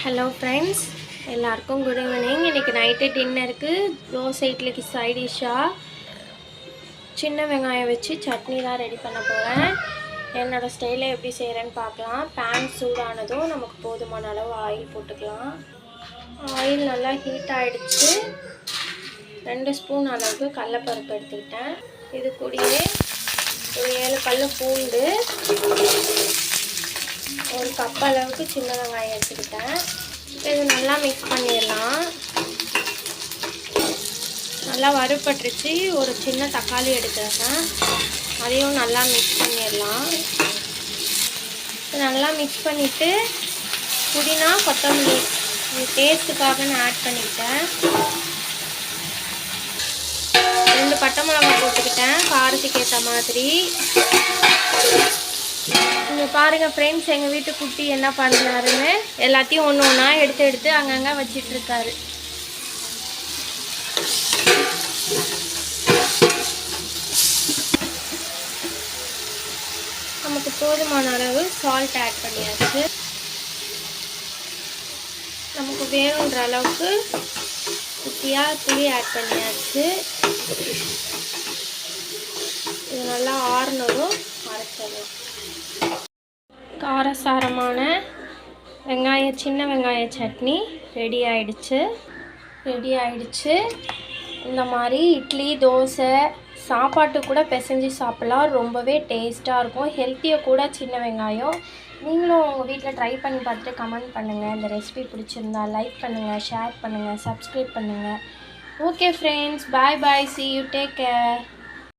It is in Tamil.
ஹலோ ஃப்ரெண்ட்ஸ் எல்லாருக்கும் குட் ஈவினிங் இன்றைக்கி நைட்டு டின்னருக்கு தோசை இட்லிக்கு சைட் டிஷ்ஷாக சின்ன வெங்காயம் வச்சு சட்னி தான் ரெடி பண்ண போகிறேன் என்னோடய ஸ்டைலில் எப்படி செய்கிறேன்னு பார்க்கலாம். பேன் சூடானதும் நமக்கு போதுமான அளவு ஆயில் போட்டுக்கலாம். ஆயில் நல்லா ஹீட் ஆகிடுச்சு ரெண்டு ஸ்பூன் அளவுக்கு கடலப்பருப்பு எடுத்துக்கிட்டேன். இது கூடயே ஒரு ஏழு கல் பூண்டு. ஒரு கப் அளவுக்கு சின்ன வெங்காயம் எடுத்துக்கிட்டேன். இது நல்லா மிக்ஸ் பண்ணிடலாம். நல்லா வறுபட்டுருச்சு. ஒரு சின்ன தக்காளி எடுத்துருக்கேன். அதையும் நல்லா மிக்ஸ் பண்ணிடலாம். நல்லா மிக்ஸ் பண்ணிவிட்டு புதினா கொத்தமல்லி இது டேஸ்ட்டுக்காக நான் ஆட் பண்ணிக்கிட்டேன். ரெண்டு பட்டை மிளகாய் போட்டுக்கிட்டேன். காரத்துக்கு ஏற்ற மாதிரி. இங்கே பாருங்கள் ஃப்ரெண்ட்ஸ் எங்கள் வீட்டு குட்டி என்ன பண்ணுறாருன்னு எல்லாத்தையும் ஒன்று ஒன்றா எடுத்து எடுத்து அங்கங்கே வச்சிட்ருக்காரு. நமக்கு போதுமான அளவு சால்ட் ஆட் பண்ணியாச்சு. நமக்கு வேணுன்ற அளவுக்கு குட்டியாக புளி ஆட் பண்ணியாச்சு. இது நல்லா ஆறுனதும் காரசாரமான வெங்காய சின்ன வெங்காய சட்னி ரெடி ஆயிடுச்சு. ரெடி ஆயிடுச்சு. இந்த மாதிரி இட்லி தோசை சாப்பாட்டு கூட பிசைஞ்சு சாப்பிட்லாம். ரொம்பவே டேஸ்ட்டாக இருக்கும். ஹெல்த்தியாக கூட சின்ன வெங்காயம். நீங்களும் உங்கள் வீட்டில் ட்ரை பண்ணி பார்த்துட்டு கமெண்ட் பண்ணுங்கள் இந்த ரெசிபி பிடிச்சிருந்தா லைக் பண்ணுங்கள் ஷேர் பண்ணுங்கள் சப்ஸ்கிரைப் பண்ணுங்கள் okay friends bye bye see you take care